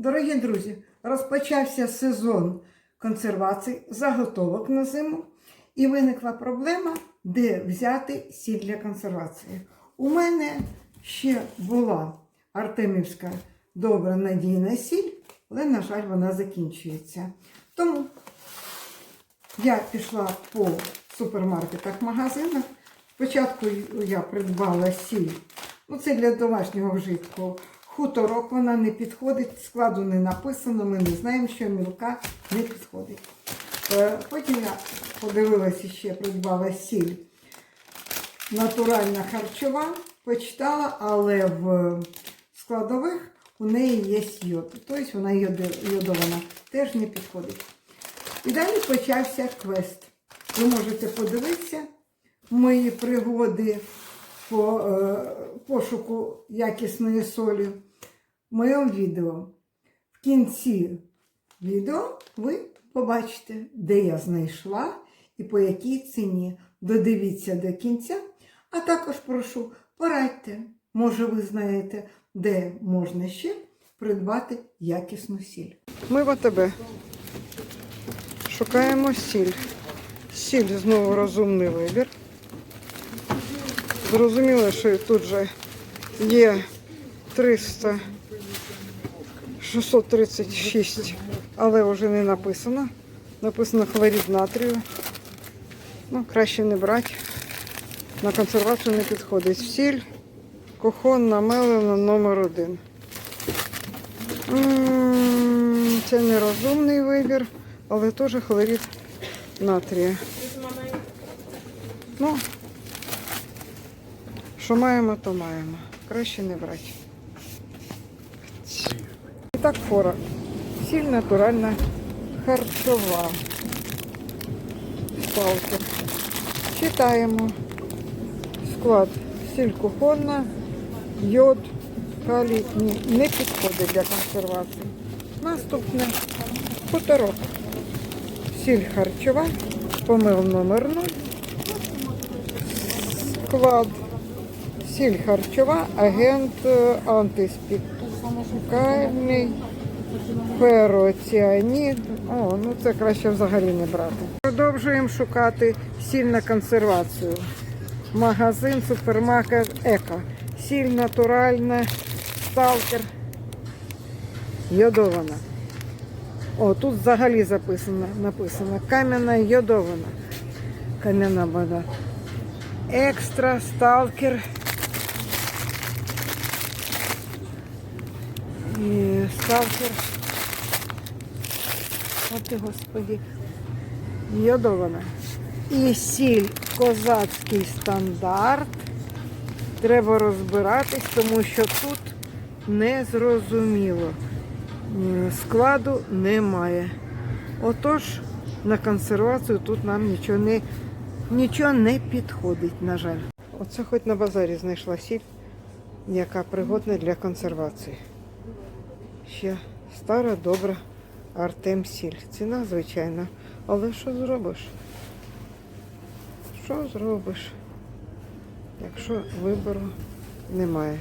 Дорогі друзі, розпочався сезон консервацій, заготовок на зиму, і виникла проблема, де взяти сіль для консервації. У мене ще була Артемівська добра надійна сіль, але, на жаль, вона закінчується. Тому я пішла по супермаркетах, магазинах. Спочатку я придбала сіль. Ну, це для домашнього вжитку. Хуторок вона не підходить, складу не написано, ми не знаємо, що мілка не підходить. Е, Потім я подивилася ще, придбала сіль натуральна харчова, почитала, але в складових у неї є йод. Тобто вона йодована, теж не підходить. І далі почався квест. Ви можете подивитися мої пригоди по е, пошуку якісної солі в моєму відео. В кінці відео ви побачите, де я знайшла і по якій ціні. Додивіться до кінця, а також прошу, порадьте, може ви знаєте, де можна ще придбати якісну сіль. Ми в АТБ шукаємо сіль. Сіль знову розумний вибір. Зрозуміло, що тут же є 300 636, але вже не написано. Написано хлорид натрію. Ну, краще не брати. На консервацію не підходить. Сіль, кухонна мелена номер один. Це нерозумний вибір, але теж хлорид натрія. Ну, що маємо, то маємо. Краще не брати. І так фора. Сіль натуральна, харчова. Сталкер. Читаємо. Склад. Сіль кухонна, йод, калій не підходить для консервації. Наступне хуторок. Сіль харчова, помил номер 0. Склад. Сіль харчова, агент е, антиспікальний, фероціанід. О, ну це краще взагалі не брати. Продовжуємо шукати сіль на консервацію. Магазин, супермаркет Еко. Сіль натуральна, сталкер. Йодована. О, тут взагалі записано, написано кам'яна йодована. Кам'яна вода. Екстра, сталкер. І сталкер. От ти, господі. Йодована. І сіль козацький стандарт. Треба розбиратись, тому що тут не зрозуміло. Складу немає. Отож, на консервацію тут нам нічого не, нічого не підходить, на жаль. Оце хоч на базарі знайшла сіль, яка пригодна для консервації. Ще стара, добра Артем сіль. Ціна, звичайно. Але що зробиш? Що зробиш, якщо вибору немає?